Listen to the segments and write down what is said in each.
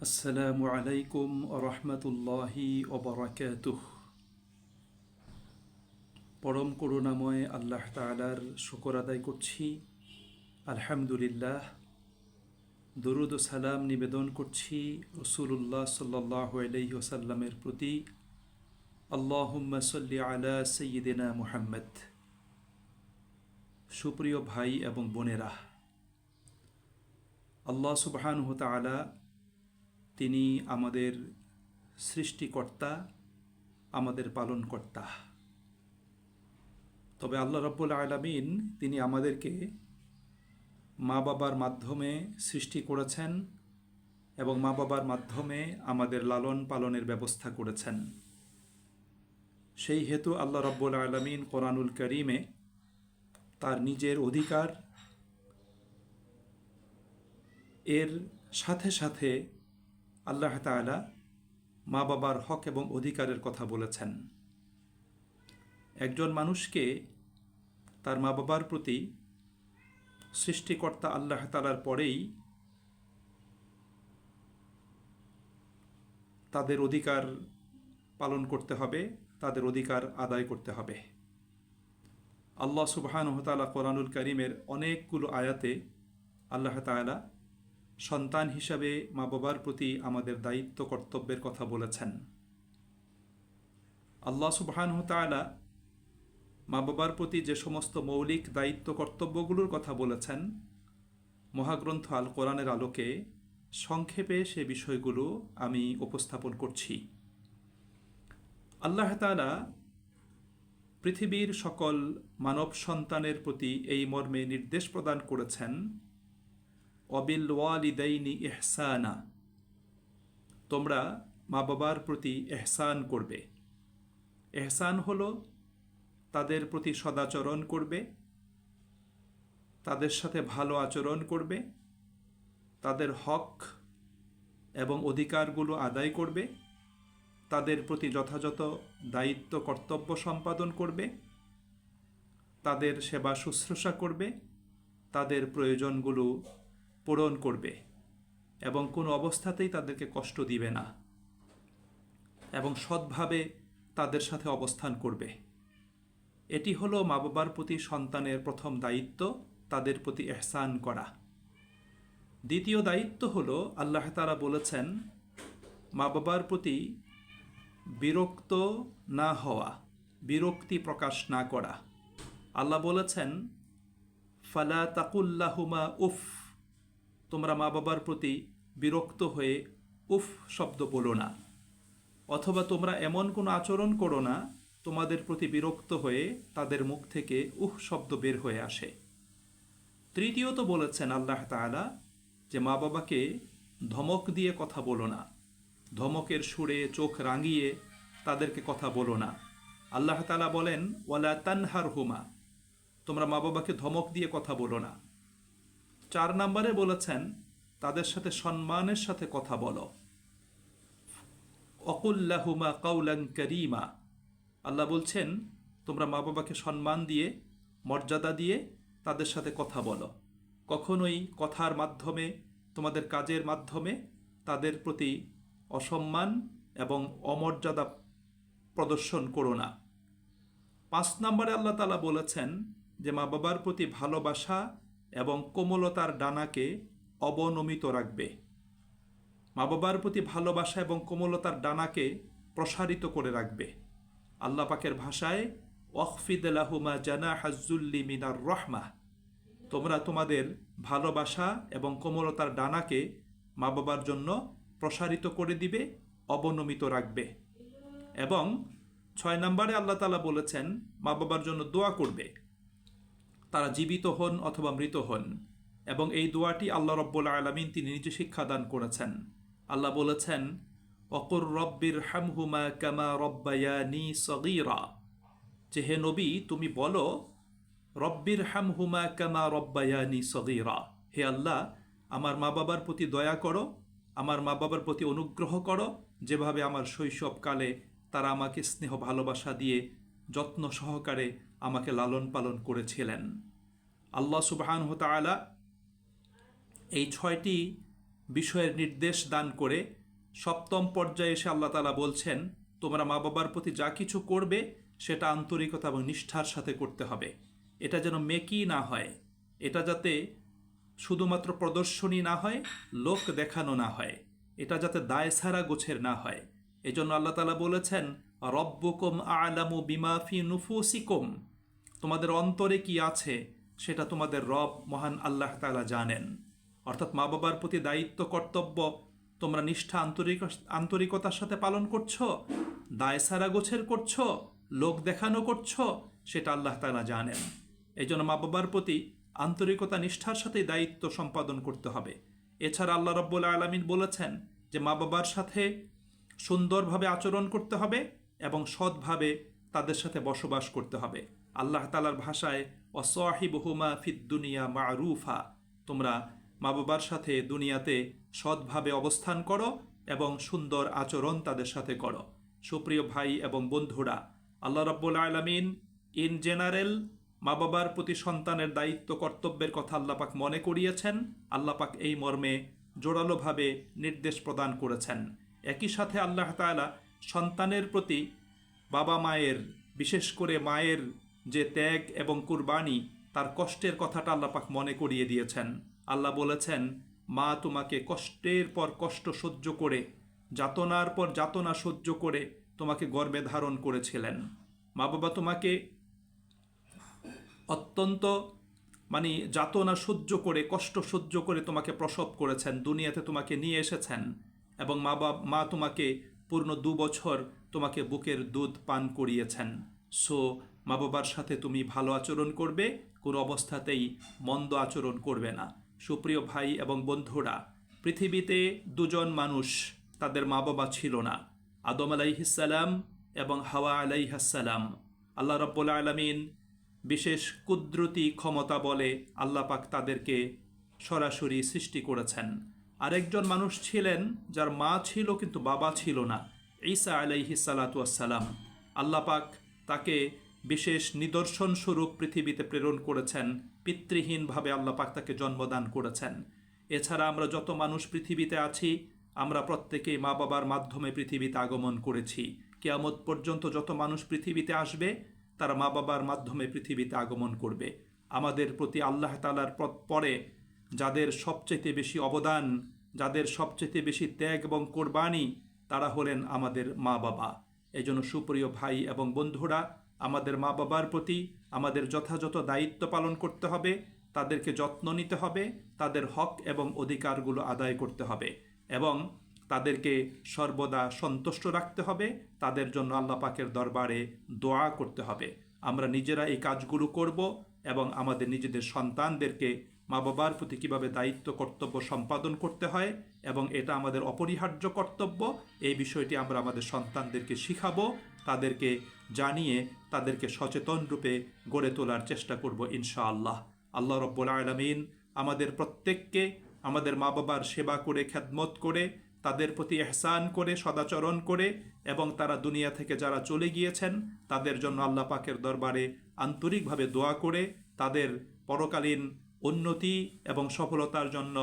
আসসালামু আলাইকুম রহমতুল্লাহি ওবরাকাতুহ। পরম করুণাময় আল্লাহ তালার শুকর আদায় করছি। আলহামদুলিল্লাহ। দরুদ সালাম নিবেদন করছি রসুল্লাহ সাল্লাহ আলহি ওসাল্লামের প্রতি। আল্লাহুম্মা সাল্লি আলা সৈয়দিনা মুহাম্মদ। সুপ্রিয় ভাই এবং বোনেরা, আল্লাহ সুবহানহু তাআলা তিনি আমাদের সৃষ্টিকর্তা, আমাদের পালনকর্তা। তবে আল্লাহ রব্বুল আলমিন তিনি আমাদেরকে মা বাবার মাধ্যমে সৃষ্টি করেছেন এবং মা বাবার মাধ্যমে আমাদের লালন পালনের ব্যবস্থা করেছেন। সেই হেতু আল্লাহ রব্বুল আলমিন কোরআনুল করিমে তার নিজের অধিকার এর সাথে সাথে আল্লাহ তালা মা বাবার হক এবং অধিকারের কথা বলেছেন। একজন মানুষকে তার মা বাবার প্রতি সৃষ্টিকর্তা আল্লাহ তালার পরেই তাদের অধিকার পালন করতে হবে, তাদের অধিকার আদায় করতে হবে। আল্লাহ সুবহান হতালা কোরআনুল করিমের অনেকগুলো আয়াতে আল্লাহ তালা সন্তান হিসাবে মা বাবার প্রতি আমাদের দায়িত্ব কর্তব্যের কথা বলেছেন। আল্লাহ সুবহান তালা মা বাবার প্রতি যে সমস্ত মৌলিক দায়িত্ব কর্তব্যগুলোর কথা বলেছেন, মহাগ্রন্থ আল কোরআনের আলোকে সংক্ষেপে সে বিষয়গুলো আমি উপস্থাপন করছি। আল্লাহ তালা পৃথিবীর সকল মানব সন্তানের প্রতি এই মর্মে নির্দেশ প্রদান করেছেন অবিল ওয়ালিদাইনি এহসানা তোমরা মা বাবার প্রতি এহসান করবে। এহসান হল তাদের প্রতি সদাচরণ করবে, তাদের সাথে ভালো আচরণ করবে, তাদের হক এবং অধিকারগুলো আদায় করবে, তাদের প্রতি যথাযথ দায়িত্ব, কর্তব্য সম্পাদন করবে, তাদের সেবা শুশ্রূষা করবে, তাদের প্রয়োজনগুলো পূরণ করবে এবং কোনো অবস্থাতেই তাদেরকে কষ্ট দিবে না এবং সৎভাবে তাদের সাথে অবস্থান করবে। এটি হলো মা বাবার প্রতি সন্তানের প্রথম দায়িত্ব, তাদের প্রতি এহসান করা। দ্বিতীয় দায়িত্ব হলো, আল্লাহ তারা বলেছেন, মা বাবার প্রতি বিরক্ত না হওয়া, বিরক্তি প্রকাশ না করা। আল্লাহ বলেছেন, ফালা তাকুল্লাহুমা উফ। তোমরা মা বাবার প্রতি বিরক্ত হয়ে উফ শব্দ বলো না। অথবা তোমরা এমন কোনো আচরণ করো না, তোমাদের প্রতি বিরক্ত হয়ে তাদের মুখ থেকে উহ শব্দ বের হয়ে আসে। তৃতীয়ত বলেছেন আল্লাহ তালা যে মা বাবাকে ধমক দিয়ে কথা বলো না। ধমকের সুরে চোখ রাঙিয়ে তাদেরকে কথা বলো না। আল্লাহ তালা বলেন, ওয়ালা তানহার হুমা তোমরা মা বাবাকে ধমক দিয়ে কথা বলো না। চার নম্বরে বলেছেন, তাদের সাথে সম্মানের সাথে কথা বলো। অকুল্লাহুমা কাউলাং করিমা। আল্লাহ বলছেন, তোমরা মা বাবাকে সম্মান দিয়ে, মর্যাদা দিয়ে তাদের সাথে কথা বলো। কখনোই কথার মাধ্যমে, তোমাদের কাজের মাধ্যমে তাদের প্রতি অসম্মান এবং অমর্যাদা প্রদর্শন করো না। পাঁচ নম্বরে আল্লাহ তালা বলেছেন যে মা বাবার প্রতি ভালোবাসা এবং কোমলতার ডানাকে অবনমিত রাখবে। মা বাবার প্রতি ভালোবাসা এবং কোমলতার ডানাকে প্রসারিত করে রাখবে। আল্লাহ পাকের ভাষায় ওয়ফিদুমা জানা হাজুল্লি মিনার রহমা। তোমরা তোমাদের ভালোবাসা এবং কোমলতার ডানাকে মা বাবার জন্য প্রসারিত করে দিবে, অবনমিত রাখবে। এবং ছয় নম্বরে আল্লাহ তালা বলেছেন, মা বাবার জন্য দোয়া করবে। তারা জীবিত হন অথবা মৃত হন, এবং এই দোয়াটি আল্লাহ রব্বুল আলমিন তিনি নিজে শিক্ষাদান করেছেন। আল্লাহ বলেছেন, অকর রব্বির হামহুমা কামা রব্বায়ানি সগিরা। যে হে নবী, তুমি বলো, রব্বির হামহুমা কামা রব্বায়ানি সগিরা। হে আল্লাহ, আমার মা বাবার প্রতি দয়া করো, আমার মা বাবার প্রতি অনুগ্রহ করো, যেভাবে আমার শৈশবকালে তারা আমাকে স্নেহ ভালোবাসা দিয়ে যত্ন সহকারে আমাকে লালন পালন করেছিলেন। আল্লাহ সুবাহান হতালা এই ছয়টি বিষয়ের নির্দেশ দান করে সপ্তম পর্যায়ে এসে আল্লাহ তালা বলছেন, তোমরা মা বাবার প্রতি যা কিছু করবে, সেটা আন্তরিকতা এবং নিষ্ঠার সাথে করতে হবে। এটা যেন মেকি না হয়। এটা যাতে শুধুমাত্র প্রদর্শনী না হয়, লোক দেখানো না হয়। এটা যাতে দায় সারা গোছের না হয়। এই জন্য আল্লাহ তালা বলেছেন রব্বকুম আলামু বিমাফি নুফুসিকুম। তোমাদের অন্তরে কি আছে সেটা তোমাদের রব মহান আল্লাহ তালা জানেন। অর্থাৎ মা বাবার প্রতি দায়িত্ব, কর্তব্য তোমরা নিষ্ঠা, আন্তরিক, আন্তরিকতার সাথে পালন করছ, দায় সারা গোছের করছ, লোক দেখানো করছ, সেটা আল্লাহ তালা জানেন। এই জন্য মা বাবার প্রতি আন্তরিকতা, নিষ্ঠার সাথে দায়িত্ব সম্পাদন করতে হবে। এছাড়া আল্লাহ রব্বুল আলমিন বলেছেন যে মা বাবার সাথে সুন্দরভাবে আচরণ করতে হবে এবং সৎভাবে তাদের সাথে বসবাস করতে হবে। আল্লাহ তালার ভাষায় অসহিবহুমা ফিদ দুনিয়া মারুফা তোমরা মা বাবার সাথে দুনিয়াতে সৎভাবে অবস্থান করো এবং সুন্দর আচরণ তাদের সাথে করো। সুপ্রিয় ভাই এবং বন্ধুরা, আল্লাহ রব্বুল আলমিন ইন জেনারেল মা বাবার প্রতি সন্তানের দায়িত্ব, কর্তব্যের কথা আল্লাপাক মনে করিয়েছেন। আল্লাপাক এই মর্মে জোরালোভাবে নির্দেশ প্রদান করেছেন। একই সাথে আল্লাহ তাআলা সন্তানের প্রতি বাবা মায়ের, বিশেষ করে মায়ের যে ত্যাগ এবং কুরবানি, তার কষ্টের কথাটা আল্লাপাক মনে করিয়ে দিয়েছেন। আল্লাহ বলেছেন, মা তোমাকে কষ্টের পর কষ্ট সহ্য করে, যাতনার পর যাতনা সহ্য করে তোমাকে গর্বে ধারণ করেছিলেন। মা বাবা তোমাকে অত্যন্ত মানে যাতনা সহ্য করে, কষ্ট সহ্য করে তোমাকে প্রসব করেছেন, দুনিয়াতে তোমাকে নিয়ে এসেছেন এবং মা বাবা মা তোমাকে পূর্ণ দু বছর তোমাকে বুকের দুধ পান করিয়েছেন। সো, মা বাবার সাথে তুমি ভালো আচরণ করবে, কোনো অবস্থাতেই মন্দ আচরণ করবে না। সুপ্রিয় ভাই এবং বন্ধুরা, পৃথিবীতে দুজন মানুষ তাদের মা বাবা ছিল না। আদম আলাইহিসাল্লাম এবং হাওয়া আলাইহাসাল্লাম আল্লাহ রব্বুল আলমিন বিশেষ কুদরতি ক্ষমতা বলে আল্লাহ পাক তাদেরকে সরাসরি সৃষ্টি করেছেন। আরেকজন মানুষ ছিলেন যার মা ছিল কিন্তু বাবা ছিল না। ঈসা আলাইহি সালাতাম আল্লাহ পাক তাকে বিশেষ নিদর্শন স্বরূপ পৃথিবীতে প্রেরণ করেছেন, পিতৃহীনভাবে আল্লাহ পাক তাকে জন্মদান করেছেন। এছাড়া আমরা যত মানুষ পৃথিবীতে আছি, আমরা প্রত্যেকেই মা বাবার মাধ্যমে পৃথিবীতে আগমন করেছি। কেয়ামত পর্যন্ত যত মানুষ পৃথিবীতে আসবে, তারা মা বাবার মাধ্যমে পৃথিবীতে আগমন করবে। আমাদের প্রতি আল্লাহ তালার পরে যাদের সবচেয়ে বেশি অবদান, যাদের সবচেয়ে বেশি ত্যাগ এবং কোরবানি, তারা হলেন আমাদের মা বাবা এই জন্য সুপ্রিয় ভাই এবং বন্ধুরা, আমাদের মা বাবার প্রতি আমাদের যথাযথ দায়িত্ব পালন করতে হবে, তাদেরকে যত্ন নিতে হবে, তাদের হক এবং অধিকারগুলো আদায় করতে হবে এবং তাদেরকে সর্বদা সন্তুষ্ট রাখতে হবে, তাদের জন্য আল্লাহ পাকের দরবারে দোয়া করতে হবে। আমরা নিজেরা এই কাজগুলো করব এবং আমাদের নিজেদের সন্তানদেরকে মা বাবার প্রতি কীভাবে দায়িত্ব, কর্তব্য সম্পাদন করতে হয় এবং এটা আমাদের অপরিহার্য কর্তব্য, এই বিষয়টি আমরা আমাদের সন্তানদেরকে শিখাবো, তাদেরকে জানিয়ে তাদেরকে সচেতন রূপে গড়ে তোলার চেষ্টা করব ইনশাআল্লাহ। আল্লাহ রব্বুল আলমিন আমাদের প্রত্যেককে, আমাদের মা বাবার সেবা করে খ্যাদমত করে তাদের প্রতি এহসান করে, সদাচরণ করে এবং তারা দুনিয়া থেকে যারা চলে গিয়েছেন, তাদের জন্য আল্লাহ পাকের দরবারে আন্তরিকভাবে দোয়া করে, তাদের পরকালীন উন্নতি এবং সফলতার জন্য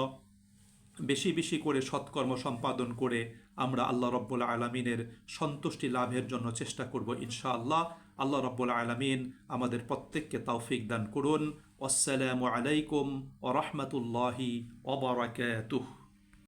বেশি বেশি করে সৎকর্ম সম্পাদন করে আমরা আল্লাহ রব্বুল আলমিনের সন্তুষ্টি লাভের জন্য চেষ্টা করব ইনশাআল্লাহ। আল্লাহ রব্বুল আলমিন আমাদের প্রত্যেককে তৌফিক দান করুন। আসসালামু আলাইকুম ও রহমতুল্লাহি ওবরাকাতুহ